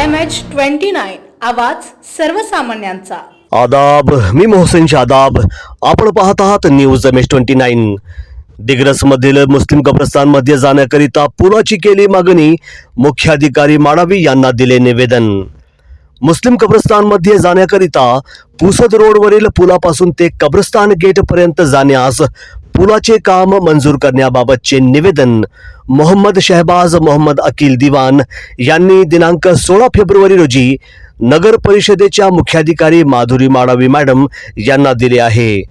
M H twenty nine आवाज सर्वसामान्यांचा. आदाब मी मोहसेन शादाब आपण पाहत आहात news M H twenty nine दिग्रसमधील मुस्लिम कब्रस्तानमध्ये जाण्याकरिता पुलाची केली मागणी. मुख्याधिकारी माडावी यांना दिले निवेदन. मुस्लिम कब्रस्तानमध्ये जाण्याकरिता पुसद रोडवरील पुलापासून ते कब्रस्तान गेटपर्यंत जाण्यास पुलाचे काम मंजूर करण्याबाबतचे निवेदन मोहम्मद शहबाज मोहम्मद अकील दिवान यांनी दिनांक सोळा फेब्रुवारी रोजी नगर परिषदेच्या मुख्याधिकारी माधुरी माडावी मॅडम यांना दिले आहे.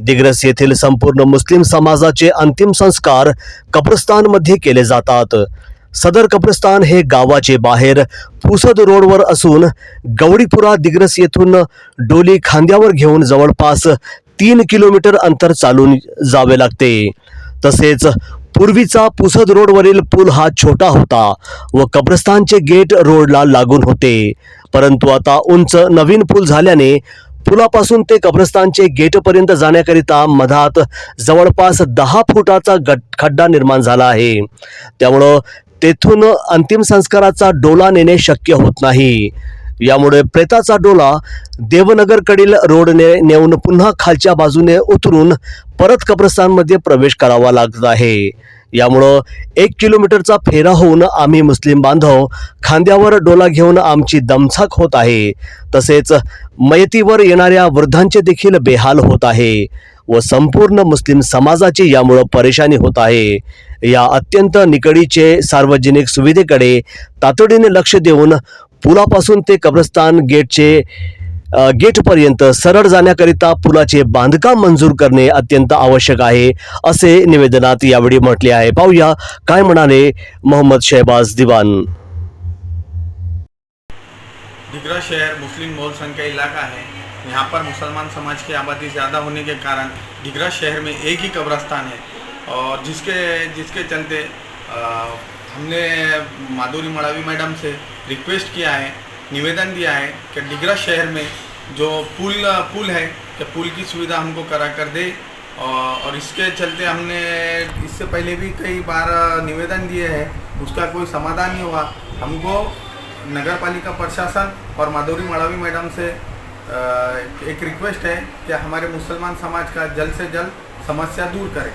दिग्रस येथील संपूर्ण मुस्लिम समाजाचे अंतिम संस्कार कब्रस्तानमध्ये केले जातात. सदर कब्रस्तान हे गावाचे बाहेर पुसद रोडवर असून गवडीपुरा दिग्रस येथून डोली खांद्यावर घेऊन जवळपास तीन किलोमीटर अंतर चालून जावे लागते. तसेच पूर्वीचा पुसद रोडवरील पूल हा छोटा होता व कब्रस्तानचे गेट रोडला लागून होते. परंतु आता उंच नवीन पूल झाल्याने पुलापासून ते कब्रस्तानचे गेटपर्यंत जाण्याकरिता मधात जवळपास दहा फुटाचा गट खड्डा निर्माण झाला आहे. त्यामुळं तेथून अंतिम संस्काराचा डोला नेणे शक्य होत नाही. यामुळे प्रेताचा डोला देवनगरकडील रोडने नेऊन पुन्हा खालच्या बाजूने उतरून परत कब्रस्तानमध्ये प्रवेश करावा लागत आहे. यामुळं एक किलोमीटरचा फेरा होऊन आम्ही मुस्लिम बांधव खांद्यावर डोला घेऊन आमची दमछाक होत आहे. तसेच मयतीवर येणाऱ्या वृद्धांचे देखील बेहाल होत आहे व संपूर्ण मुस्लिम समाजाची यामुळं परेशानी होत आहे. या अत्यंत निकडीचे सार्वजनिक सुविधेकडे तातडीने लक्ष देऊन पुलापासून ते कब्रस्तान गेटचे गेटपर्यंत सरळ जाण्याकरिता पुलाचे बांधकाम मंजूर करणे अत्यंत आवश्यक आहे असे निवेदनात यावेळी म्हटले आहे. पाहूया काय म्हणाले मोहम्मद शहबाज दिवान. दिगरा शहर मुस्लिम बहुल संख्या इलाका है। यहाँ पर मुसलमान समाज की आबादी ज़्यादा होने के कारण दिगरा शहर में एक ही कब्रस्तान है और जिसके जिसके चलते अ, हमने माधुरी मड़ावी मैडम से रिक्वेस्ट किया है, निवेदन दिया है कि डिगरा शहर में जो पुल पुल है, कि पुल की सुविधा हमको करा कर दे। और इसके चलते हमने इससे पहले भी कई बार निवेदन दिए हैं, उसका कोई समाधान नहीं हुआ। हमको नगर पालिका प्रशासन और माधुरी मड़ावी मैडम से एक रिक्वेस्ट है कि हमारे मुसलमान समाज का जल्द से जल्द समस्या दूर करें।